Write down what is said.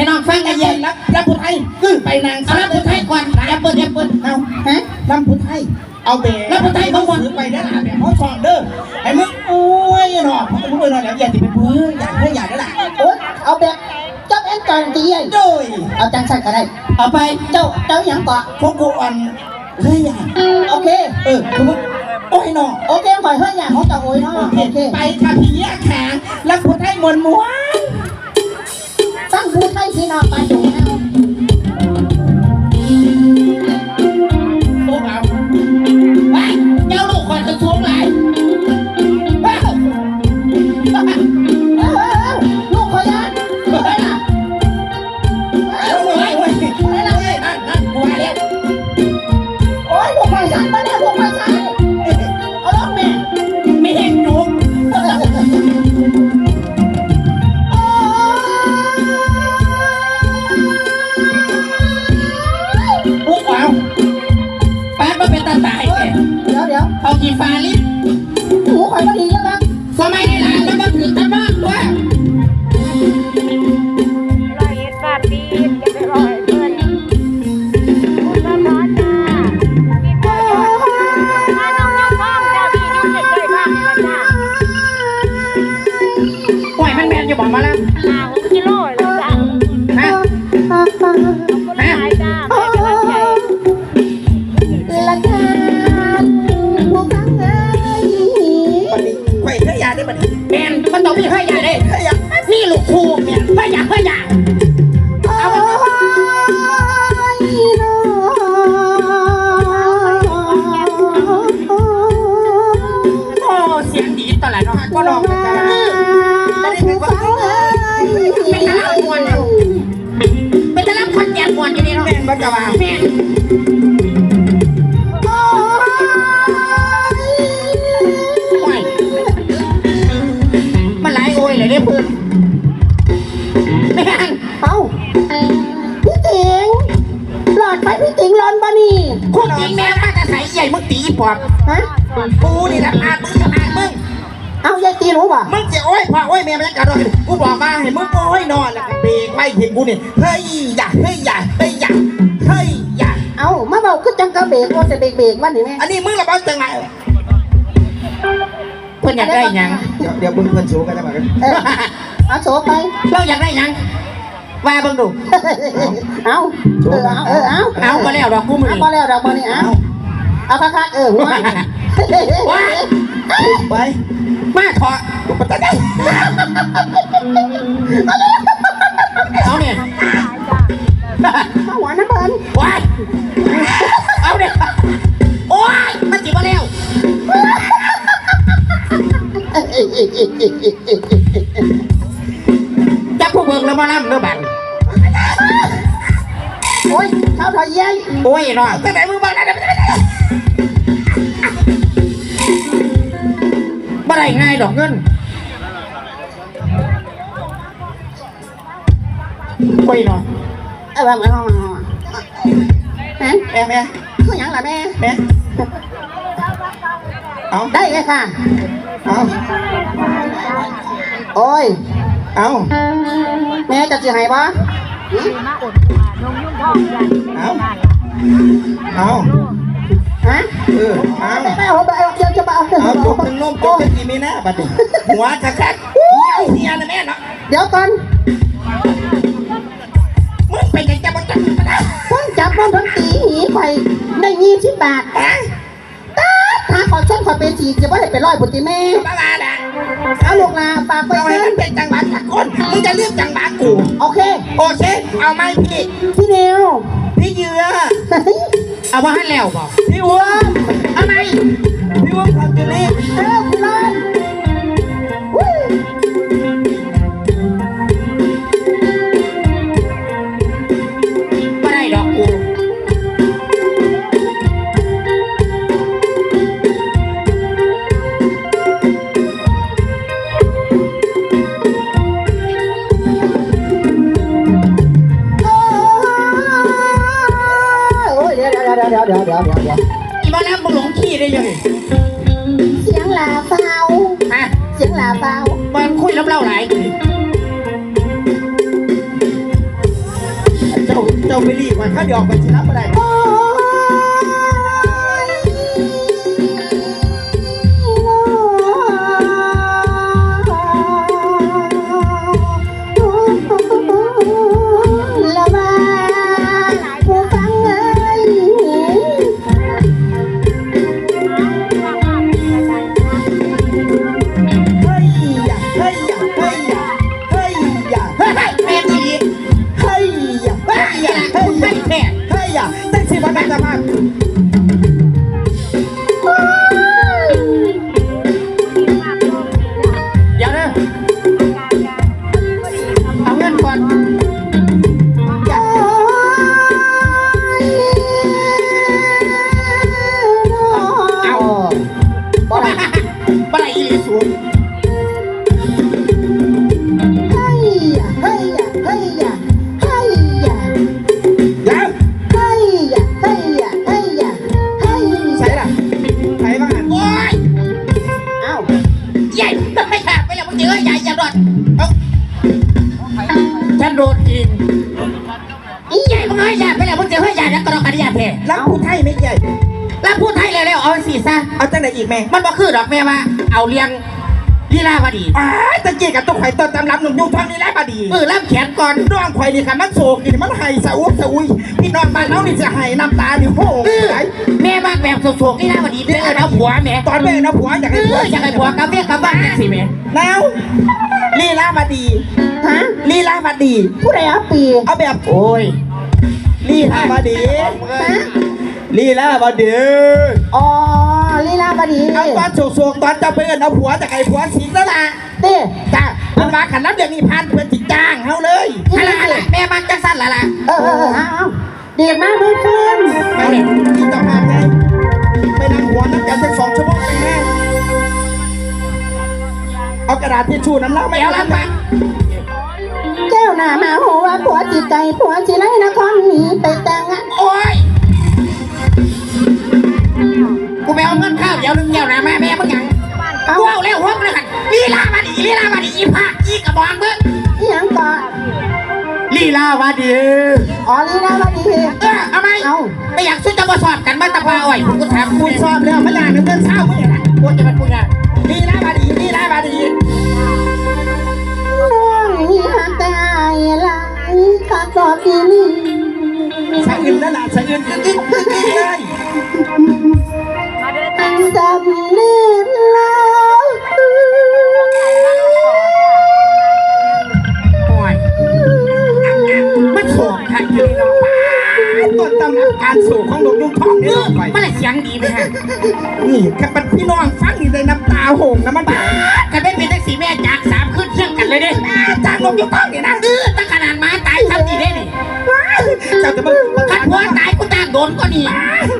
ให้น้องฟังกันเย็นรับรับผู้ไทยขึ้นไปนางเอารับผู้ไทยก่อนอย่าเปิดอย่าเปิดเอาฮะรับผู้ไทยเอาเบรับผู้ไทยเขาวนถือไปได้ละแบบเขาสอนเด้อไอ้มึงโอ้ยหนอเขาเป็นผู้เลยหน่อยแล้วอย่าติดเป็นผู้อยากเพื่ออยากได้ละโอ๊ยเอาแบบจับเอ็นจอยตีไอ้โดยเอาจังสันก็ได้เอาไปเจ้าเจ้าหยังเกาะพวกกูอ่อนเพื่ออยากโอเคเออคือมึงโอ้ยหนอโอเคข่อยเฮ้ยอย่างของเจ้าโอ้ยเนาะโอเคไปค่ะพี่ยาขางรับผู้ไทยมวลม้วนตั้งผู้ไทย พี่น้องมาดูน ฟา เป็นตะลับมวนอยู่เป็นตะลับคนแก่มวนอยู่นี่เนาะแม่นบักกะว่าแม่นโอ้ยปล่อยมันหลายโอยเลยเนี่ยเพื่อนแม่นเอาพี่ติ๋งหลอดไปพี่ติ๋งร้อนปะนี่คุณจริงแม่มาแต่ใส่ใหญ่มึงตีอีปอบฮะกูนี่นะอามึงขนาดมึง เอายายตีหนูป่ะมึงจะโอ้ยพ่อโอ้ยแม่ไม่ได้กระโดดกูบอกมาให้มึงโอ้ยนอนแล้วก็เบรกไม่ถึงกูนี่เฮ้ยอย่าเฮ้ยอย่าเฮ้ยอย่าเฮ้ยอย่าเอามาเบาขึ้นจังกระเบรกว่าจะเบรกเบรกมันนี่แม่อันนี้มึงระเบิดจังไงเพื่อนอยากได้หยัง เดี๋ยวเดี๋ยวมึงเพิ่นสูงกันจะมากันเออเอาโฉไปเราอยากได้หยังว่าเบิ่งดู เอาเออเอาเออเอาเอาก็แล้วดอกกูมือเอานี่พอแล้วดอกบอนี่เอา เอาคักๆเออหัวว้าไปมาถอดเอาเนี่ยหัวน้ำเบินว้ายเอาเนี่ยโอ้ยมันจีบมาแล้วจับผู้เบิ่งแล้วมาล่ำเด้อบังโอ้ยเท้าถอยยัยโอ้ยเนาะตั้งแต่มึงบอกได้ ได้ง่ายดอกเงินโอ้ยเนาะเอาแบบเอาฮะแม่แม่คือหยังล่ะแม่แม่เอาได้เลยค่ะ เอาโอ้ย เอาแม่จะสิให้บ่ดีมาอดนงยุ่งท้องจ้าที่บ้านละเอา ฮะเออเอาแม่เอาไปเอาเกี่ยวจะไปเอาเอาจบถึงนมจบถึงกี่มีหน้าบัดนี้หัวคักคักเฮียเฮียนะแม่เนาะเดี๋ยวก่อนมึงเป็นยังจะมาจับมึงมาได้คนจับคนทั้งตีหีไปได้ยี่สิบบาทฮะถ้าขอช่วยขอเป็นสีจะว่าได้ไปร้อยบุตรแม่บ้าบ้าแหละเอาลูกลาฝากไปเอาให้เงิมันนเป็นจังหวะสักคนมึงจะเรียกจังหวะกู โอเค โอเค เอาไหมพี่พี่เดียว พี่เหยื่อเอาว่าให้แล้วบอกพี่อ้วมเอาไหมพี่อ้วมทำจะรีบเออพี่ร้อน วเดี๋ยวเดี๋ยวเดี๋ยวเดี๋ยวอีบ้าน้ำมึงหลงขี่ได้ยังไงเสียงลาเฝ้าฮะเสียงลาเฝ้ามันคุยน้ำเล่าไหลเจ้าเจ้าไม่รีบมันถ้าหยอกมันชนะไปได้ แน่เฮ้ยอย่าตั้งสิบวันจะมา ผู้ไทยไม่ใหญ่แล้วพูดไทยเร็วๆเอาสิซะ เอาจังไหนอีกแม่มันบ่คือดอกแม่ว่า เอาเลี้ยงลีลาวดีอ้าตะกี้กับตัวไข่ต้นตำรับหนุ่มยูทองนี่แหละบดีเออรับแขนก่อนน้องไข่นี่ค่ะมันโศกนี่มันไห้สะอุ้มสะอุ้ยพี่น้องบ้านเรานี่จะไห้น้ำตานี่โหเออไหลแม่บ้านแบบโศกๆลีลาวดีเด้อเอาผัวแม่ตอนแม่นะผัวอยากเอให้ผัวออยากให้ผัวกับเมียกับบ้านจังสิแม่แล้วลีลาบดีฮะลีลาบดี ผู้ใดเอาปีเอาแบบโอ้ยลีลาบดีฮะ ลีลาบดีอ๋อลีลาบดีเอาตอนโศกๆตอนจะไปเอินเอาผัวจากไอ้ผัวสิงแล้วล่ะเด้จ้าเป็นว่าขันน้ำเดือดนี่พันเพื่อนจิจ้างเฮาเลยอะไรอะไรแม่มันจังสั้นละล่ะเออเออเออเอาเอาเดียดมากมือขึ้นไปเลยที่ต่อมาไงไปนั่งหัวน้ำกันสักสองชั่วโมงไปแม่เอากระดาษทิชชู่น้ำเล่าไม่เดี๋ยวเอารับละมาแก้วหน้ามาหัวผัวจิตใจผัวจิไรนครหนีไปแต่งงาน ยวนึงเดี๋ยวนะแม่แม่มึงยังเอาว้าวแล้วหัวมึงเลยหันลีลาวดีลีลาวดีอีภาคอีกระบอกมึงอีหยังก่อนลีลาวดีอ๋อลีลาบดีเออเอาไหมเอาไม่อยากสู้จะมาสอบกันมาตะพาอ่อยผมก็ถามกูกูชอบเรื่องมันอย่างนึงเพื่อนเศร้าไม่เห็นกูจะเป็นกูไงลีลาบดีลีลาบดีน้องมีหักแต่อายหลายข้าก็กินสะอื่นนั่นแหละสะอื่นอึ้งอึ้งอึ้งอึ้งเลยสำเร็จแล้วโอ้ยมันโสดค่ะอยู่นน้องป้าต้นตำรับการสู่ของหลวงยุงทองนี่อไปมันเลยเสียงดีไหมฮะนี่แค่เป็นพี่น้องฟังนี่เลยน้ำตาโหงนะมันป้ากันไม่เป็นแท็กซี่แม่จากสามขึ้นเชื่องกันเลยเด้จากหลวงยุงทองนี่นะเออตั้งขนาดมาตายทำดีได้ดิเจ้าจะมาขันหัวตายกูตาโดนก็นี่สำเร็จกันตอนมัน